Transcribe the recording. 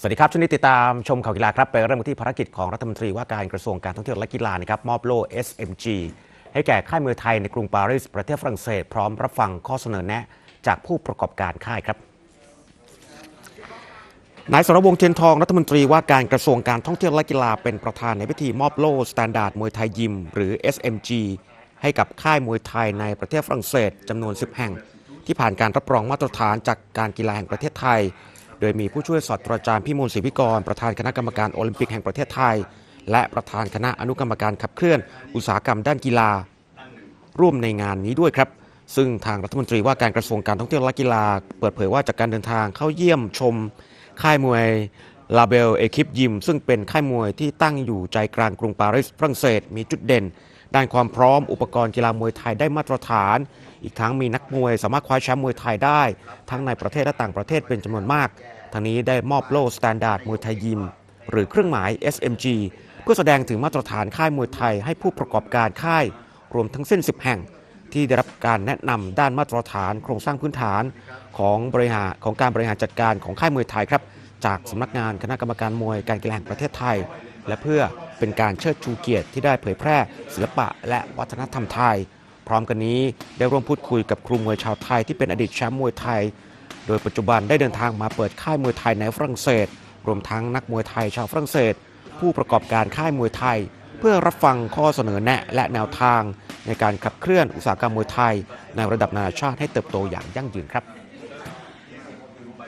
สวัสดีครับช่วงนี้ติดตามชมข่าวกีฬาครับไปเริ่มกันที่ภารกิจของรัฐมนตรีว่าการกระทรวงการท่องเที่ยวและกีฬานะครับมอบโล่ SMG ให้แก่ค่ายมวยไทยในกรุงปารีสประเทศฝรั่งเศส พร้อมรับฟังข้อเสนอแนะ จากผู้ประกอบการค่ายครับนายสรวงเทียนทองรัฐมนตรีว่าการกระทรวงการท่องเที่ยวและกีฬาเป็นประธานในพิธีมอบโล่สแตนดาร์ดมวยไทยยิม หรือ SMG ให้กับค่ายมวยไทยในประเทศฝรั่งเศสจำนวน 10 แห่ง ที่ผ่านการรับรองมาตรฐานจากการกีฬาแห่งประเทศไทย โดยมีผู้ช่วยศาสตราจารย์พิมูลศรีวิกร ประธานคณะกรรมการโอลิมปิกแห่งประเทศไทย และประธานคณะอนุกรรมการขับเคลื่อน อุตสาหกรรมด้านกีฬา ร่วมในงานนี้ด้วยครับ ซึ่งทางรัฐมนตรีว่าการกระทรวงการท่องเที่ยวและกีฬา เปิดเผยว่าจากการเดินทางเข้าเยี่ยมชม ค่ายมวย ลาเบลเอคิปยิม ซึ่งเป็นค่ายมวยที่ตั้งอยู่ใจกลางกรุงปารีสฝรั่งเศสมีจุดเด่น ด้านความพร้อมอุปกรณ์กีฬามวยไทยได้มาตรฐาน อีกทั้งมีนักมวยสามารถคว้าแชมป์มวยไทยได้ ทั้งในประเทศและต่างประเทศเป็นจำนวนมากทางนี้ได้มอบโล่สแตนดาร์ดมวยไทยยิม หรือเครื่องหมาย SMG เพื่อแสดงถึงมาตรฐานค่ายมวยไทยให้ผู้ประกอบการค่าย รวมทั้งสิ้น 10 แห่งที่ได้รับการแนะนำด้านมาตรฐานโครงสร้างพื้นฐานของบริหารของการบริหารจัดการของค่ายมวยไทยครับ จากสำนักงานคณะกรรมการมวยการกีฬาแห่งประเทศไทย และเพื่อเป็นการเชิดชูเกียรติที่ได้เผยแพร่ศิลปะและวัฒนธรรมไทย พร้อมกันนี้ได้ร่วมพูดคุยกับครูมวยชาวไทยที่เป็นอดีตแชมป์มวยไทย โดยปัจจุบันได้เดินทางมาเปิดค่ายมวยไทยในฝรั่งเศส รวมทั้งนักมวยไทยชาวฝรั่งเศส ผู้ประกอบการค่ายมวยไทย เพื่อรับฟังข้อเสนอแนะและแนวทาง ในการขับเคลื่อนอุตสาหกรรมมวยไทย ในระดับนานาชาติให้เติบโตอย่างยั่งยืนครับ